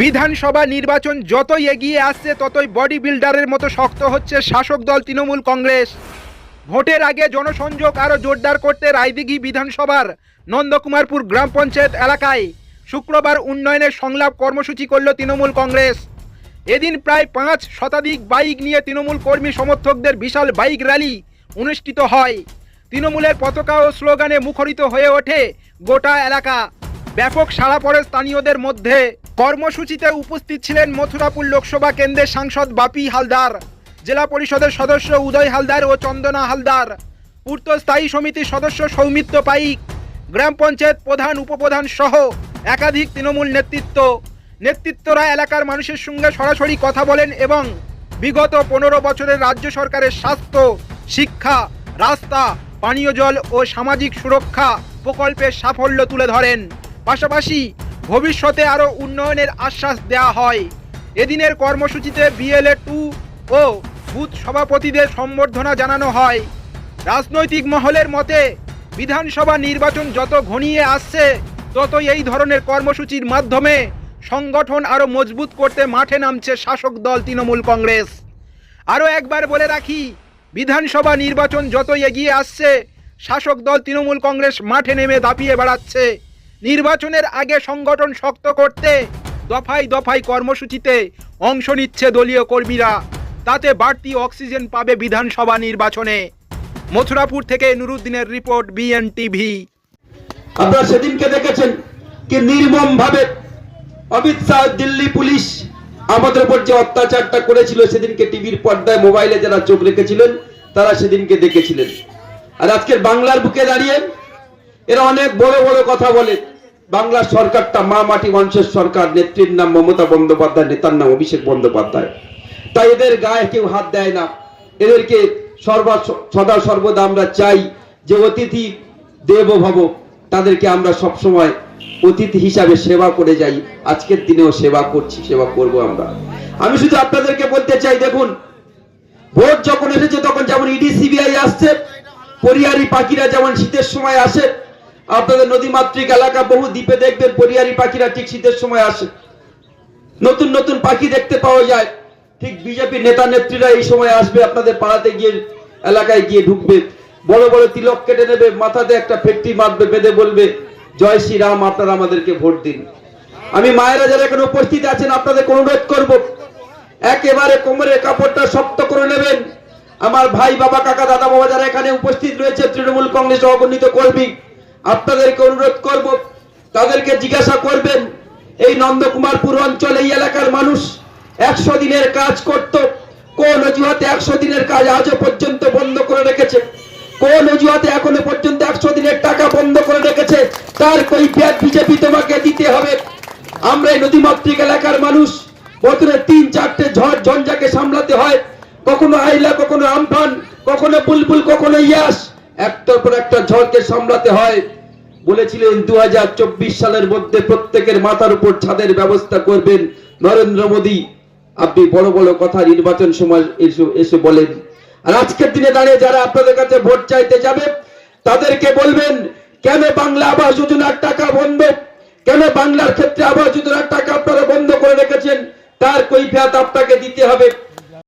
বিধানসভা নির্বাচন যতই এগিয়ে আসছে, ততই বডি বিল্ডারের মতো শক্ত হচ্ছে শাসক দল তৃণমূল কংগ্রেস। ভোটের আগে জনসংযোগ আরও জোরদার করতে রায়দিঘি বিধানসভার নন্দকুমারপুর গ্রাম পঞ্চায়েত এলাকায় শুক্রবার উন্নয়নের সংলাপ কর্মসূচি করল তৃণমূল কংগ্রেস। এদিন প্রায় পাঁচ শতাধিক বাইক নিয়ে তৃণমূল কর্মী সমর্থকদের বিশাল বাইক র্যালি অনুষ্ঠিত হয়। তৃণমূলের পতাকা ও স্লোগানে মুখরিত হয়ে ওঠে গোটা এলাকা। ব্যাপক সাড়া পড়ে স্থানীয়দের মধ্যে। কর্মসূচিতে উপস্থিত ছিলেন মথুরাপুর লোকসভা কেন্দ্রের সাংসদ বাপি হালদার, জেলা পরিষদের সদস্য উদয় হালদার ও চন্দনা হালদার, পূর্ত স্থায়ী সমিতির সদস্য সৌমিত্র পাইক, গ্রাম পঞ্চায়েত প্রধান, উপপ্রধান সহ একাধিক তৃণমূল নেতৃত্ব। নেতৃত্বরা এলাকার মানুষের সঙ্গে সরাসরি কথা বলেন এবং বিগত পনেরো বছরের রাজ্য সরকারের স্বাস্থ্য, শিক্ষা, রাস্তা, পানীয় জল ও সামাজিক সুরক্ষা প্রকল্পের সাফল্য তুলে ধরেন। পাশাপাশি ভবিষ্যতে আরও উন্নয়নের আশ্বাস দেওয়া হয়। এদিনের কর্মসূচিতে বিএলএ টু ও বুথ সভাপতিদের সম্বর্ধনা জানানো হয়। রাজনৈতিক মহলের মতে, বিধানসভা নির্বাচন যত ঘনিয়ে আসছে, ততই এই ধরনের কর্মসূচির মাধ্যমে সংগঠন আরও মজবুত করতে মাঠে নামছে শাসক দল তৃণমূল কংগ্রেস। আরও একবার বলে রাখি, বিধানসভা নির্বাচন যত এগিয়ে আসছে, শাসক দল তৃণমূল কংগ্রেস মাঠে নেমে দাপিয়ে বেড়াচ্ছে। নির্বাচনের আগে সংগঠন শক্ত করতে দফায় দফায় কর্মসূচিতে অংশ নিচ্ছে দলীয় কর্মীরা। তাতে বাড়তি অক্সিজেন পাবে বিধানসভা নির্বাচনে। মথুরাপুর থেকে নুরুদ্দিনের রিপোর্ট বিএন টিভি আপনারা সেদিনকে দেখেছেন কি নির্মম ভাবে অমিত শাহ দিল্লি পুলিশ আমাদের উপর যে অত্যাচারটা করেছিল, সেদিনকে টিভির পর্দায়, মোবাইলে যারা চোখ রেখেছিলেন, তারা সেদিনকে দেখেছিলেন। আর আজকের বাংলার বুকে দাঁড়িয়ে এরা অনেক বড় বড় কথা বলে। বাংলার সরকারটা মা মাটি মানুষের সরকার, নেত্রীর নাম মমতা বন্দ্যোপাধ্যায়, নেতার নাম অভিষেক বন্দ্যোপাধ্যায়। তাই এদের গায়ে কেউ হাত দেয় না। এদেরকে সর্বা সদা সর্বদা আমরা চাই যে অতিথি দেব ভব, তাদেরকে আমরা সব সময় অতিথি হিসাবে সেবা করে যাই। আজকের দিনেও সেবা করছি, সেবা করব আমরা। আমি শুধু আপনাদেরকে বলতে চাই, দেখুন, ভোট যখন এসেছে তখন যেমন ইডি সিবিআই আসছে, পরিয়ারি পাখিরা যেমন শীতের সময় আসে আপনাদের নদীমাতৃক এলাকা বহু দ্বীপে দেখবেন পরিয়ারি পাখিরা ঠিক শীতের সময় আসে। নতুন নতুন পাখি দেখতে পাওয়া যায়। ঠিক বিজেপি নেতা নেত্রীরা এই সময় আসবে আপনাদের পাড়াতে গিয়ে এলাকায় গিয়ে ঢুকবে। বড় বড় তিলক কেটে নেবে, মাথাতে একটা ফেটটি মারবে, বেঁধে বলবে, জয় শ্রীরাম, আপনারা আমাদেরকে ভোট দিন। আমি মায়েরা যারা এখানে উপস্থিত আছেন আপনাদের অনুরোধ করব, একেবারে কোমরের কাপড়টা শক্ত করে নেবেন। আমার ভাই, বাবা, কাকা দাদা বাবা যারা এখানে উপস্থিত রয়েছে, তৃণমূল কংগ্রেস অগণিত কর্মী আপনাদেরকে অনুরোধ করব, তাদেরকে জিজ্ঞাসা করবেন, এই নন্দকুমারপুর অঞ্চল, এই এলাকার মানুষ একশো দিনের কাজ করত, কোন অজুহাতে একশো দিনের কাজ আজও পর্যন্ত বন্ধ করে রেখেছে? কোন অজুহাতে এখনও পর্যন্ত একশো দিনের টাকা বন্ধ করে রেখেছে? তার কৈফিয়ত বিজেপি তোমাকে দিতে হবে। আমরা এই নদীমাতৃক এলাকার মানুষ, বছরে তিন, চারটে ঝড়, ঝঞ্ঝাকে সামলাতে হয়। কখনো আইলা, কখনো আমফান, কখনো বুলবুল, কখনো ইয়াস। একটার পর একটা ঝড়কে সামলাতে হয়। বলেছিলেন দু হাজার চব্বিশ সালের মধ্যে প্রত্যেকের মাথার উপর ছাদের ব্যবস্থা করবেন নরেন্দ্র মোদী। আপনি বড় বড় কথা নির্বাচন সময় এসে এসে বলেন। আর আজকের দিনে দাঁড়িয়ে যারা আপনাদের কাছে ভোট চাইতে যাবে, তাদেরকে বলবেন, কেন বাংলা আবাস যোজনার টাকা বন্ধ? কেন বাংলার ক্ষেত্রে আবাস যোজনার টাকা আপনারা বন্ধ করে রেখেছেন? তার কৈফিয়ত আপনাকে দিতে হবে।